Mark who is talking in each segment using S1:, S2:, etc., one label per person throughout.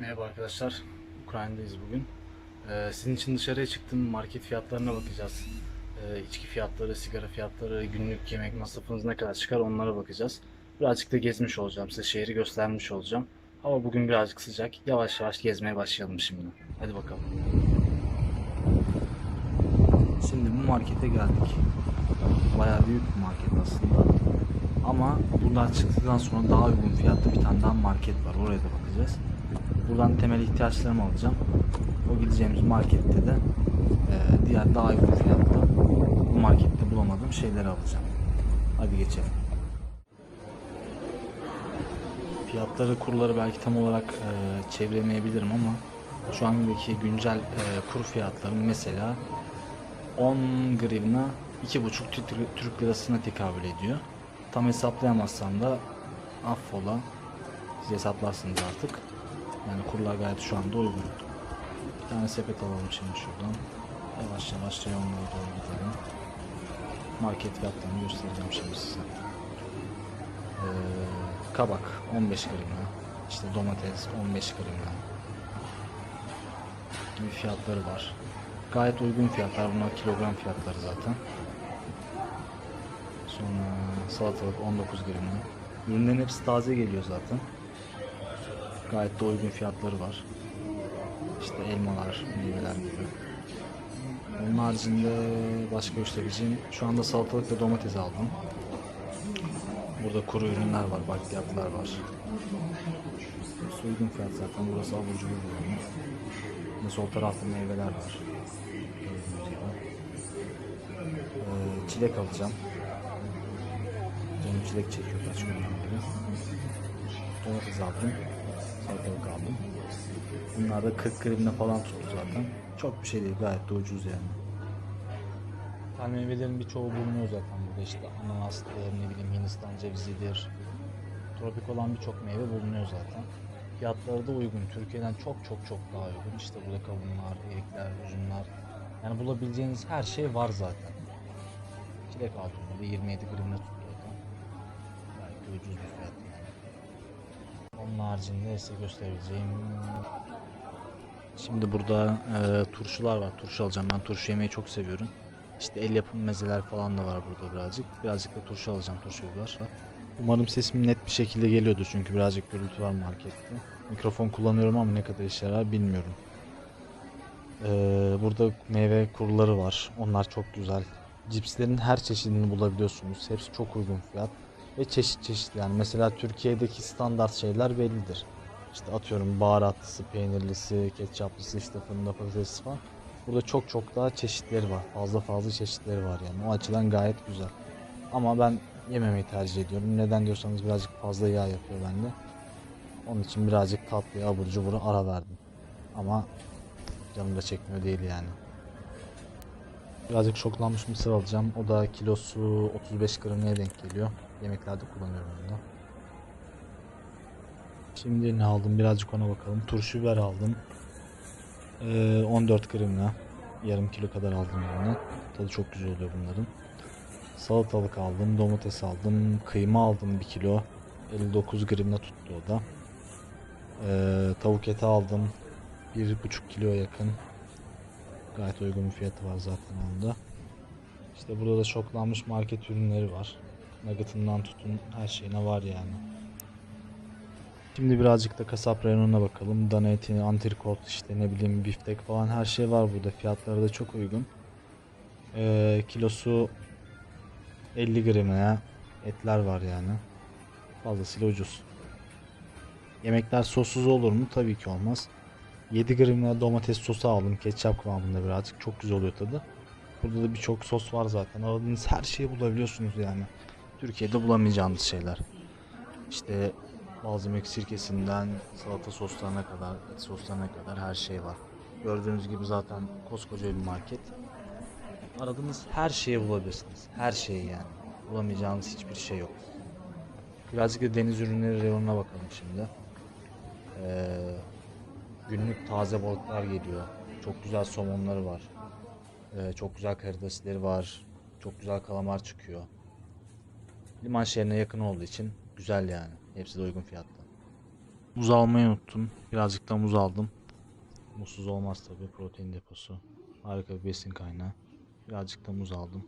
S1: Merhaba arkadaşlar. Ukrayna'dayız bugün. Ee, sizin için dışarıya çıktım. Market fiyatlarına bakacağız. Ee, içki fiyatları, sigara fiyatları, günlük yemek masrafınız ne kadar çıkar onlara bakacağız. Birazcık da gezmiş olacağım. Size şehri göstermiş olacağım. Hava bugün birazcık sıcak. Yavaş yavaş gezmeye başlayalım şimdi. Hadi bakalım. Şimdi bu markete geldik. Bayağı büyük bir market aslında. Ama buradan çıktıktan sonra daha uygun fiyatlı bir tane daha market var. Oraya da bakacağız. Buradan temel ihtiyaçlarımı alacağım. O gideceğimiz markette de e, diğer daha uygun fiyatlı bu markette bulamadığım şeyleri alacağım. Hadi geçelim. Fiyatları, kurları belki tam olarak e, çeviremeyebilirim ama şu andaki güncel e, kur fiyatları mesela 10 grivna 2,5 Türk, Türk lirasına tekabül ediyor. Tam hesaplayamazsam da affola. Siz hesaplarsınız artık. Yani kurlar gayet şu anda uygun. Bir tane sepet alalım şimdi şuradan. Yavaş yavaş reyonlara doğru gidelim. Market fiyatlarını göstereceğim şimdi size. Ee, kabak 15 grivna. İşte domates 15 grivna. Gibi fiyatları var. Gayet uygun fiyatlar. Bunlar kilogram fiyatları zaten. Sonra salatalık 19 grivna. Ürünlerin hepsi taze geliyor zaten. Gayet de uygun fiyatları var. İşte elmalar, meyveler gibi. Onun haricinde başka göstereceğim. Şu anda salatalık ve domates aldım. Burada kuru ürünler var, bakliyatlar var. Uygun fiyat zaten. Burası abur cubur bölümü. Ve sol tarafta meyveler var. Ee, çilek alacağım. Canım çilek çekiyor kaç günden beri. Domates aldım. Salatalık aldım. Bunlar da 40 gramına falan tuttu zaten. Çok bir şey değil gayet de ucuz yani. Yani meyvelerin birçoğu bulunuyor zaten burada işte ananastır, ne bileyim Hindistan cevizidir. Tropik olan birçok meyve bulunuyor zaten. Fiyatları da uygun. Türkiye'den çok çok çok daha uygun. İşte burada kavunlar, erikler, üzümler. Yani bulabileceğiniz her şey var zaten. Çilek aldım burada 27 gramına tuttu zaten. Gayet ucuz bir fiyat. Onun haricinde size göstereceğim. Şimdi burada e, turşular var. Turşu alacağım. Ben turşu yemeyi çok seviyorum. İşte el yapımı mezeler falan da var burada birazcık. Birazcık da turşu alacağım turşu biber. Umarım sesim net bir şekilde geliyordur çünkü birazcık gürültü var markette. Mikrofon kullanıyorum ama ne kadar işe yarar bilmiyorum. Ee, burada meyve kuruları var. Onlar çok güzel. Cipslerin her çeşidini bulabiliyorsunuz. Hepsi çok uygun fiyat ve çeşit çeşit yani mesela Türkiye'deki standart şeyler bellidir. İşte atıyorum baharatlısı, peynirlisi, ketçaplısı, işte fırında patatesi falan. Burada çok çok daha çeşitleri var. Fazla fazla çeşitleri var yani. O açıdan gayet güzel. Ama ben yememeyi tercih ediyorum. Neden diyorsanız birazcık fazla yağ yapıyor bende. Onun için birazcık tatlıya abur cubura ara verdim. Ama canım da çekmiyor değil yani. Birazcık şoklanmış mısır alacağım. O da kilosu 35 gramına denk geliyor. Yemeklerde kullanıyorum da. Şimdi ne aldım? Birazcık ona bakalım. Turşu biber aldım. Ee, 14 gramına. Yarım kilo kadar aldım yani. Tadı çok güzel oluyor bunların. Salatalık aldım. Domates aldım. Kıyma aldım 1 kilo. 59 gramına tuttu o da. Ee, tavuk eti aldım. 1,5 kilo yakın. Gayet uygun bir fiyatı var zaten onda. İşte burada da şoklanmış market ürünleri var. Nugget'ından tutun her şeyine var yani. Şimdi birazcık da kasap reyonuna bakalım. Dana eti, antrikot, işte ne bileyim biftek falan her şey var burada. Fiyatları da çok uygun. Ee, kilosu 50 gramına etler var yani. Fazlasıyla ucuz. Yemekler sossuz olur mu? Tabii ki olmaz. 7 gramına domates sosu aldım. Ketçap kıvamında birazcık. Çok güzel oluyor tadı. Burada da birçok sos var zaten. Aradığınız her şeyi bulabiliyorsunuz yani. Türkiye'de bulamayacağınız şeyler. İşte balzamik sirkesinden salata soslarına kadar, et soslarına kadar her şey var. Gördüğünüz gibi zaten koskoca bir market. Aradığınız her şeyi bulabilirsiniz. Her şeyi yani. Bulamayacağınız hiçbir şey yok. Birazcık da deniz ürünleri reyonuna bakalım şimdi. Ee, günlük taze balıklar geliyor. Çok güzel somonları var. Ee, çok güzel karidesleri var. Çok güzel kalamar çıkıyor. Liman şehrine yakın olduğu için güzel yani. Hepsi de uygun fiyatlı. Muz almayı unuttum. Birazcık da muz aldım. Muzsuz olmaz tabii. Protein deposu. Harika bir besin kaynağı. Birazcık da muz aldım.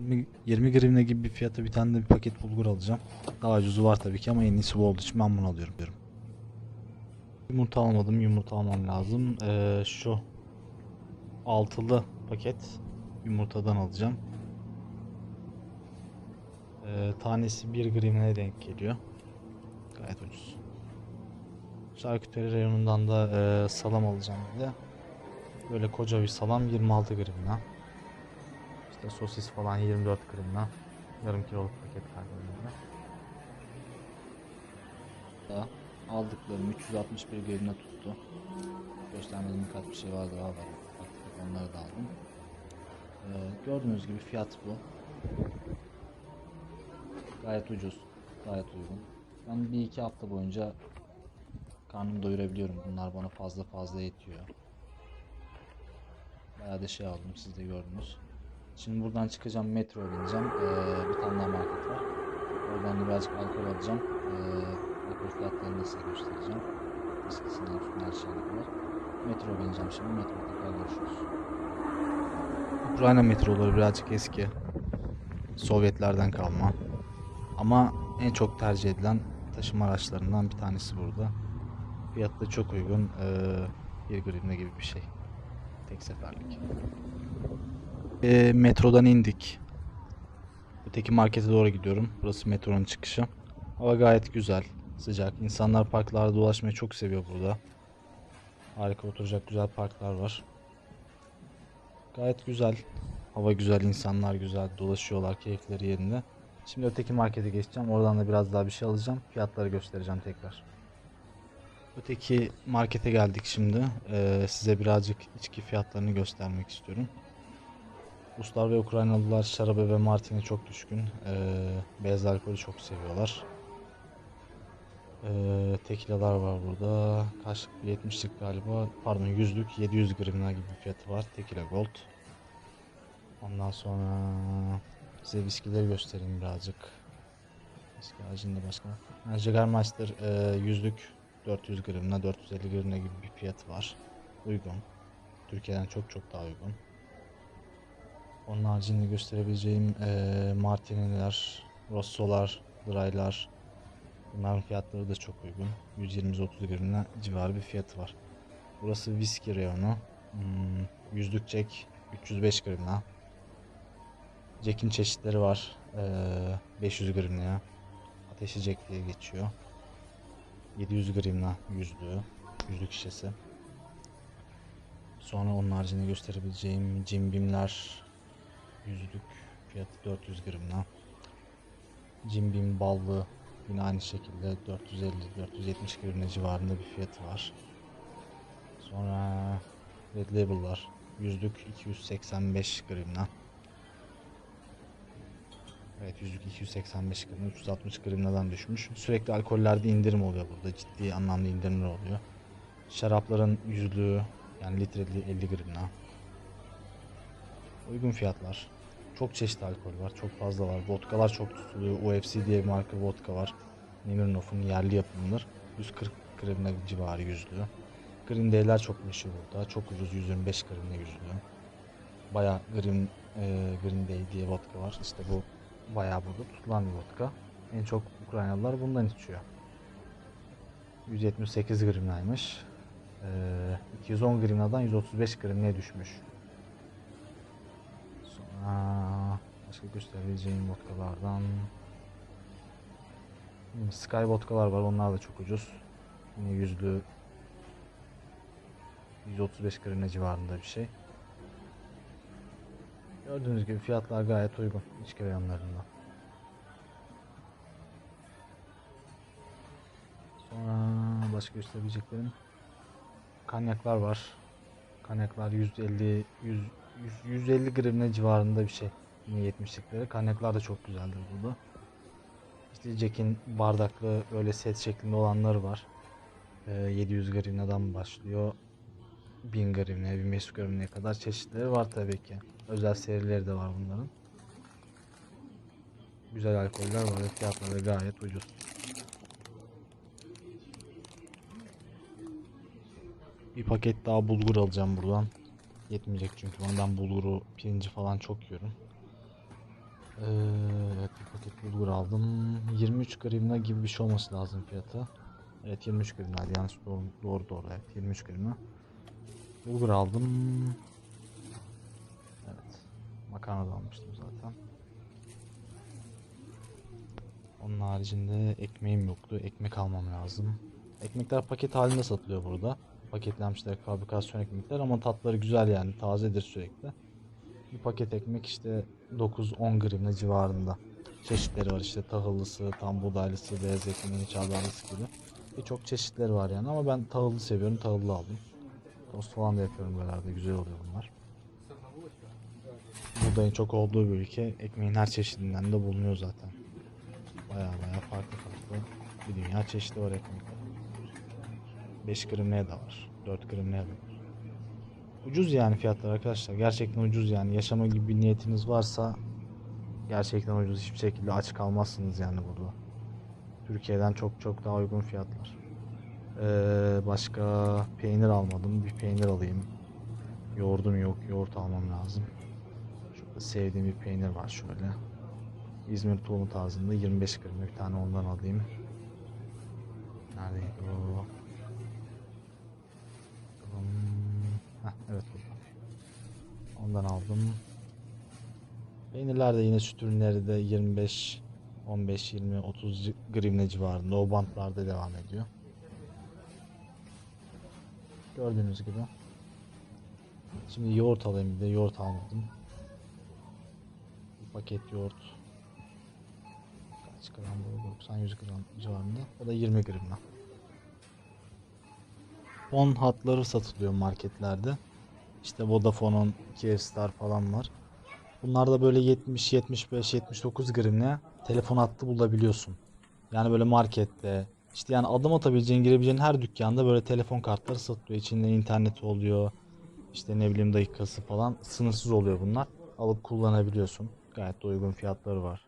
S1: Yirmi- 20 grivne gibi bir fiyata bir tane de bir paket bulgur alacağım. Daha ucuzu var tabii ki ama en iyisi bu olduğu için ben bunu alıyorum. diyorum. Yumurta almadım. Yumurta almam lazım. Ee, şu altılı paket yumurtadan alacağım. Ee, tanesi 1 gramine denk geliyor. Gayet ucuz. Şarküteri reyonundan da e, salam alacağım bir de. Böyle koca bir salam 26 gramına. İşte sosis falan 24 gramına. Yarım kiloluk paket kaydediyorum.
S2: Da aldıklarım 361 gramına tuttu. Göstermediğim birkaç bir şey vardı daha var. Onları da aldım. Ee, gördüğünüz gibi fiyat bu. Gayet ucuz. Gayet uygun. Ben bir iki hafta boyunca karnımı doyurabiliyorum. Bunlar bana fazla fazla yetiyor. Bayağı da şey aldım siz de gördünüz. Şimdi buradan çıkacağım metroya bineceğim. Ee, bir tane daha market var. Oradan da birazcık alkol alacağım. Ee, alkol fiyatlarını size göstereceğim. Eskisinden tutun her şeyine. Metroya bineceğim şimdi. Metroda görüşürüz.
S1: Ukrayna metroları birazcık eski. Sovyetlerden kalma. Ama en çok tercih edilen taşıma araçlarından bir tanesi burada. Fiyatı da çok uygun. Ee, 1 grivne gibi bir şey. Tek seferlik. Ee, metrodan indik. Öteki markete doğru gidiyorum. Burası metronun çıkışı. Hava gayet güzel, sıcak. İnsanlar parklarda dolaşmayı çok seviyor burada. Harika oturacak güzel parklar var. Gayet güzel. Hava güzel, insanlar güzel, dolaşıyorlar, keyifleri yerinde. Şimdi öteki markete geçeceğim. Oradan da biraz daha bir şey alacağım. Fiyatları göstereceğim tekrar. Öteki markete geldik şimdi. Ee, size birazcık içki fiyatlarını göstermek istiyorum. Ruslar ve Ukraynalılar şaraba ve martine çok düşkün. Ee, beyaz alkolü çok seviyorlar. Ee, tekilalar var burada. Kaçlık? 70'lik galiba. Pardon 100'lük 700 gramına gibi bir fiyatı var. Tekila Gold. Ondan sonra size viskileri göstereyim birazcık. Viski haricinde başka. Yani e, 100'lük 400 gramına 450 gramına gibi bir fiyatı var. Uygun. Türkiye'den çok çok daha uygun. Onun haricinde gösterebileceğim e, Martini'ler, Rosso'lar, Dry'lar, Bunların fiyatları da çok uygun. 120-130 gramına civarı bir fiyatı var. Burası viski reyonu. Hmm, yüzlük Jack 305 gramına. Jack'in çeşitleri var. Ee, 500 gramına. Ateşi Jack diye geçiyor. 700 gramına yüzlüğü. Yüzlük şişesi. Sonra onun haricinde gösterebileceğim Jim Beam'ler yüzlük fiyatı 400 gramına. Jim Beam ballı Yine aynı şekilde 450-470 gramına civarında bir fiyatı var. Sonra Red Label'lar yüzlük 285 gramına. Evet yüzlük 285 gramına 360 gramdan düşmüş. Sürekli alkollerde indirim oluyor burada. Ciddi anlamda indirimler oluyor. Şarapların yüzlüğü yani litreli 50 gramına. Uygun fiyatlar. Çok çeşitli alkol var. Çok fazla var. Vodkalar çok tutuluyor. UFC diye bir marka vodka var. Nemirnov'un yerli yapımıdır. 140 gramına civarı yüzlüğü. Green Day'ler çok meşhur burada. Çok ucuz 125 gramına yüzlüğü. Baya Green, e, Green Day diye vodka var. İşte bu bayağı burada tutulan bir vodka. En çok Ukraynalılar bundan içiyor. 178 gramlaymış. E, 210 gramdan 135 gramına düşmüş. Başka gösterebileceğim vodkalardan Hmm, Sky vodkalar var. Onlar da çok ucuz. Yine yüzlü 135 grine civarında bir şey. Gördüğünüz gibi fiyatlar gayet uygun içki reyonlarında. Sonra başka gösterebileceklerim kanyaklar var. Kanyaklar 150 100, 100 150 grivne civarında bir şey. Yine 70'likleri. Kanyaklar da çok güzeldir burada. İşte Jack'in bardaklı böyle set şeklinde olanları var. Ee, 700 grivneden başlıyor. 1000 grivne, 1500 grivneye kadar çeşitleri var tabii ki. Özel serileri de var bunların. güzel alkoller var ve fiyatları gayet ucuz. Bir paket daha bulgur alacağım buradan. Yetmeyecek çünkü ben bulguru, pirinci falan çok yiyorum. Evet bir paket bulgur aldım. 23 gramına gibi bir şey olması lazım fiyatı. Evet 23 gramlar yanlış doğru doğru, doğru evet 23 gramına. Bulgur aldım. Evet. Makarna da almıştım zaten. Onun haricinde ekmeğim yoktu. Ekmek almam lazım. Ekmekler paket halinde satılıyor burada. Paketlenmişler fabrikasyon ekmekler ama tatları güzel yani tazedir sürekli. Bir paket ekmek işte 9-10 gramla civarında. Çeşitleri var işte tahıllısı, tam buğdaylısı, beyaz ekmeği, çavdarlısı gibi. Birçok çeşitleri var yani ama ben tahıllı seviyorum. Tahıllı aldım. Tost falan da yapıyorum böylerde. Güzel oluyor bunlar. Buğdayın çok olduğu bir ülke. Ekmeğin her çeşidinden de bulunuyor zaten. Baya baya farklı farklı bir dünya çeşidi var ekmekler. 5 gramlığa da var. 4 gramlığa da var. Ucuz yani fiyatlar arkadaşlar. Gerçekten ucuz yani. Yaşama gibi bir niyetiniz varsa gerçekten ucuz. Hiçbir şekilde aç kalmazsınız yani burada. Türkiye'den çok çok daha uygun fiyatlar. Ee, başka peynir almadım. Bir peynir alayım. Yoğurdum yok. Yoğurt almam lazım. Şurada sevdiğim bir peynir var şöyle. İzmir tulumu tarzında 25 gram bir tane ondan alayım. Neredeydi o? Bakalım. Heh, evet. Ondan aldım. Peynirler de yine süt ürünleri de 25 15 20 30 gramne civarında o bantlarda devam ediyor. Gördüğünüz gibi. Şimdi yoğurt alayım bir de yoğurt almadım. Bir paket yoğurt. Kaç gram bu? 90-100 gram civarında. O da 20 gramla. Fon hatları satılıyor marketlerde. İşte Vodafone'un Kyivstar falan var. Bunlarda böyle 70, 75, 79 gramla telefon hattı bulabiliyorsun. Yani böyle markette işte yani adım atabileceğin girebileceğin her dükkanda böyle telefon kartları satılıyor. İçinde internet oluyor. İşte ne bileyim dakikası falan sınırsız oluyor bunlar. Alıp kullanabiliyorsun. Gayet de uygun fiyatları var.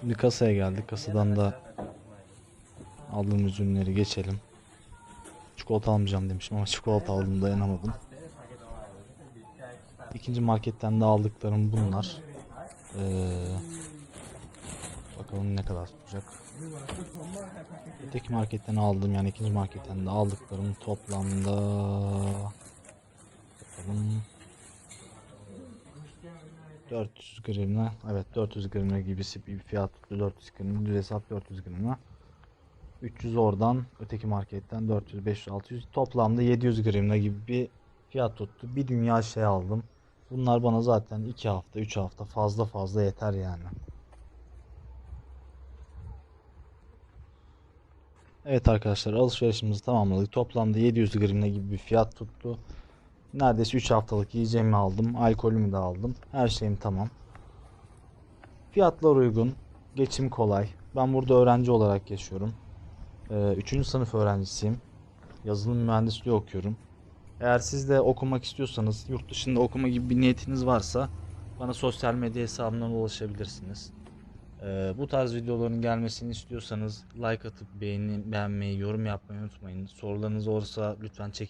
S1: Şimdi kasaya geldik. Kasadan da aldığımız ürünleri geçelim. Çikolata almayacağım demişim ama çikolata aldım dayanamadım. İkinci marketten de aldıklarım bunlar. Ee, bakalım ne kadar tutacak. Öteki marketten aldım yani ikinci marketten de aldıklarım toplamda bakalım 400 gramla evet 400 gramla gibisi bir fiyat tuttu 400 gramla düz hesap 400 gramla 300 oradan öteki marketten 400 500 600 toplamda 700 gramla gibi bir fiyat tuttu bir dünya şey aldım bunlar bana zaten 2 hafta 3 hafta fazla fazla yeter yani Evet arkadaşlar alışverişimizi tamamladık. Toplamda 700 gramla gibi bir fiyat tuttu. Neredeyse 3 haftalık yiyeceğimi aldım. Alkolümü de aldım. Her şeyim tamam. Fiyatlar uygun. Geçim kolay. Ben burada öğrenci olarak yaşıyorum. 3. sınıf öğrencisiyim. Yazılım mühendisliği okuyorum. Eğer siz de okumak istiyorsanız, yurt dışında okuma gibi bir niyetiniz varsa bana sosyal medya hesabımdan ulaşabilirsiniz. Ee, bu tarz videoların gelmesini istiyorsanız like atıp beğeni, beğenmeyi, yorum yapmayı unutmayın. Sorularınız olursa lütfen çekin.